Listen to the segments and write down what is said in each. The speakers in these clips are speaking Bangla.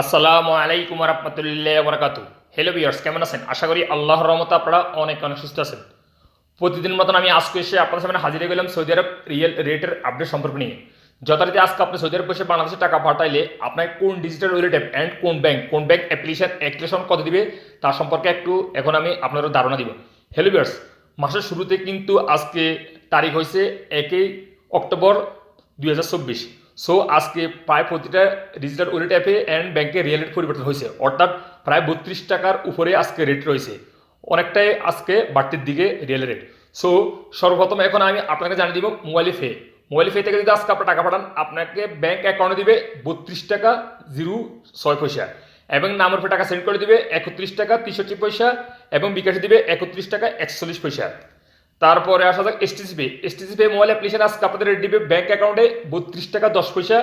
আসসালামু আলাইকুম রহমতুল্লাহ বরকাতু। হ্যালো বিয়ার্স কেমন আছেন? আশা করি আল্লাহর রহমতে আপনারা অনেক অনেক সুস্থ আছেন। প্রতিদিন মতন আমি আজকে এসে আপনাদের সামনে হাজির গেলাম সৌদি আরব রিয়েল রেটের আপডেট সম্পর্ক নিয়ে। যথারীতি আজকে আপনি সৌদি আরব বসে বাংলাদেশে টাকা পাঠাইলে আপনাকে কোন ডিজিটাল ওয়ালেট অ্যান্ড কোন ব্যাংক কোন ব্যাংক অ্যাপ্লিকেশন অ্যাক্টিভেশন কত দিবে তার সম্পর্কে একটু এখন আমি আপনাদের ধারণা দিব। হ্যালো বিয়ার্স মাসের শুরুতে কিন্তু আজকে তারিখ হয়েছে একই অক্টোবর দুই হাজার চব্বিশ। সো আজকে প্রায় প্রতিটা ডিজিটাল ওয়ালেট অ্যাপে অ্যান্ড ব্যাংকে রিয়েল রেট পরিবর্তন হয়েছে। অর্থাৎ প্রায় বত্রিশ টাকার উপরে আজকে রেট রয়েছে। অনেকটাই আজকে বাড়তির দিকে রিয়েল রেট সো সর্বপ্রথম এখন আমি আপনাকে জানিয়ে দিব মোবাইল ফে মোবাইল ফে থেকে যদি আজকে আপনার টাকা পাঠান, আপনাকে ব্যাংক অ্যাকাউন্টে দিবে বত্রিশ টাকা জিরো ছয় পয়সা এবং নামের উপর টাকা সেন্ড করে দিবে একত্রিশ টাকা তেষট্টি পয়সা এবং বিকাশে দিবে একত্রিশ টাকা একচল্লিশ পয়সা। তারপরে আসা যাক STC pay STC pay mobile application আজকে আপনাদের দিবে ব্যাংক অ্যাকাউন্টে বত্রিশ টাকা দশ পয়সা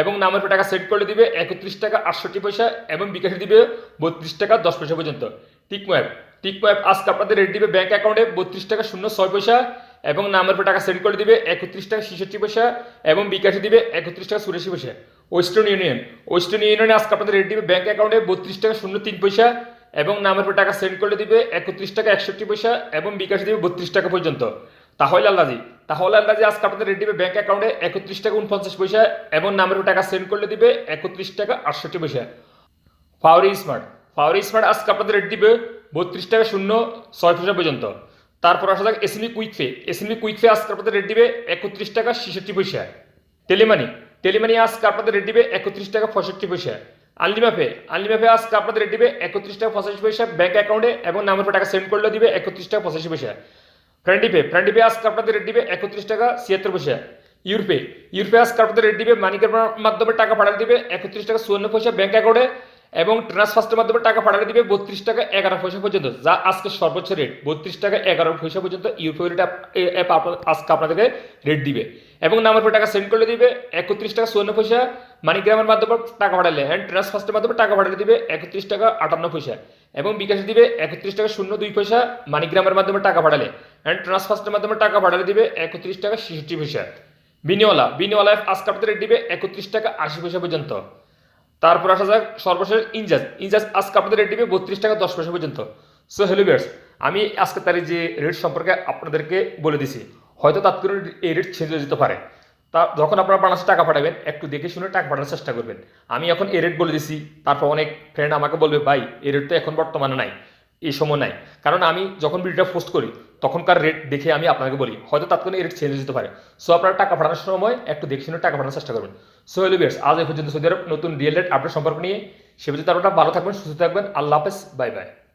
এবং নামের উপর টাকা সেট করে দিবে একত্রিশ টাকা আটষট্টি পয়সা এবং বিকাশে দিবে বত্রিশ টাকা দশ পয়সা পর্যন্ত। টিকমো অ্যাপ টিকমো অ্যাপ আজকে আপনাদের রেট দিবে ব্যাংক অ্যাকাউন্টে বত্রিশ টাকা শূন্য ছয় পয়সা এবং নামের উপর টাকা সেট করে দিবে একত্রিশ টাকা ছেষট্টি পয়সা এবং বিকাশে দিবে একত্রিশ টাকা চুরাশি পয়সা। ওয়েস্টার্ন ইউনিয়ন ওয়েস্টার্ন ইউনিয়নে আজকে আপনাদের রেট দিবে ব্যাংক অ্যাকাউন্টে বত্রিশ টাকা শূন্য তিন পয়সা এবং নামের উপর টাকা সেন্ড করে দিবে একত্রিশ টাকা একষট্টি পয়সা এবং বিকাশে দিবে বত্রিশ টাকা পর্যন্ত। তাহলে আল্লাজি তাহলে আল্লাজি আজকে আপনাদের রেট দিবে ব্যাঙ্ক অ্যাকাউন্টে একত্রিশ টাকা উনপঞ্চাশ পয়সা এবং নামের উপর টাকা সেন্ড করলে দিবে একত্রিশ টাকা আটষট্টি পয়সা। ফাওয়ারি স্মার্ট ফাওয়ারি স্মার্ট আজকে আপনাদের রেট দিবে বত্রিশ টাকা শূন্য ছয় পয়সা পর্যন্ত। তারপর আসা যাক SME quick pay SME quick pay আজকে আপনাদের রেট দিবে একত্রিশ টাকা ছেষট্টি পয়সা। টেলিমানি টেলিমানি আজকে আপনাদের রেট দিবে একত্রিশ টাকা পঁয়ষট্টি পয়সা। আনলিমাপে আলিবাফে আজকে আপনাদের দিবে একত্রিশ টাকা পঁচাশি পয়সা ব্যাঙ্ক অ্যাকাউন্টে এবং নামের টাকা সেন্ড করলে দিবে একত্রিশ টাকা পঁচাশি পয়সা। ফ্রেন্ডিপে ফ্রেন্ডিপে আজকে আপনাদের দিবে একত্রিশ টাকা ছিয়াত্তর পয়সা। ইউরপে ইউরপে আজকে আপনাদের দিবে মানিকের মাধ্যমে টাকা পাঠাতে দিবে একত্রিশ টাকা চুয়ান্ন পয়সা ব্যাঙ্ক অ্যাকাউন্টে এবং ট্রান্সফার্স্টের মাধ্যমে টাকা পাঠাতে দিবে বত্রিশ টাকা এগারো পয়সা পর্যন্ত, যা আজকে সর্বোচ্চ রেট বত্রিশ টাকা এগারো পয়সা পর্যন্ত ইউরপে রেট অ্যাপ আজকে আপনাদেরকে রেট দিবে। এবং নামের উপর টাকা সেন্ড করে দিবে, একত্রিশ টাকা চুয়ান্ন পয়সা। মানিগ্রামের মাধ্যমে টাকা পাঠালে অ্যান্ড ট্রান্সফার্স্টের মাধ্যমে টাকা পাঠালে দিবে একত্রিশ টাকা আটান্ন পয়সা। এবং বিকাশে দিবে একত্রিশ টাকা শূন্য দুই পয়সা। মানিগ্রামের মাধ্যমে টাকা পাঠালে অ্যান্ড ট্রান্সফার্স্টের মাধ্যমে টাকা পাঠালে দিবে একত্রিশ টাকা ছেষট্টি পয়সা। বিনিওয়ালা বিনিওয়ালা আজকে আপনাদের রেট দিবে একত্রিশ টাকা আশি পয়সা পর্যন্ত। তারপর আসা যাক সর্বশেষ ইনজাজ। ইনজাজ আজকে আপনাদের রেট দিবে বত্রিশ টাকা দশ পয়সা পর্যন্ত। সো হ্যালো বিয়ার্স আমি আজকে তার যে রেট সম্পর্কে আপনাদেরকে বলে দিছি। হয়তো তাৎক্ষণিক এই রেট ছেড়ে যেতে পারে। তা যখন আপনারা বাংলাদেশে টাকা পাঠাবেন, একটু দেখে শুনে টাকা পাঠানোর চেষ্টা করবেন। আমি এখন এ রেট বলে দিছি, তারপর অনেক ফ্রেন্ড আমাকে বলবে, ভাই এ রেট তো এখন বর্তমানে নাই। এই সময় নাই। কারণ আমি যখন ভিডিওটা পোস্ট করি, তখনকার রেট দেখে আমি আপনাকে বলি, হয়তো তাৎক্ষণিক রেট চেঞ্জ হতে পারে। সো আপনারা টাকা পাঠানোর সময় একটু দেখে শুনে টাকা পাঠানোর চেষ্টা করবেন। সো হলো বিয়ার্স আজ এই পর্যন্ত সৌদি আরব নতুন রিয়েল রেট আপডেট সম্পর্ক নিয়ে সে পর্যন্ত আপনারা ভালো থাকবেন, সুস্থ থাকবেন, আল্লাহ হাফেজ বাই বাই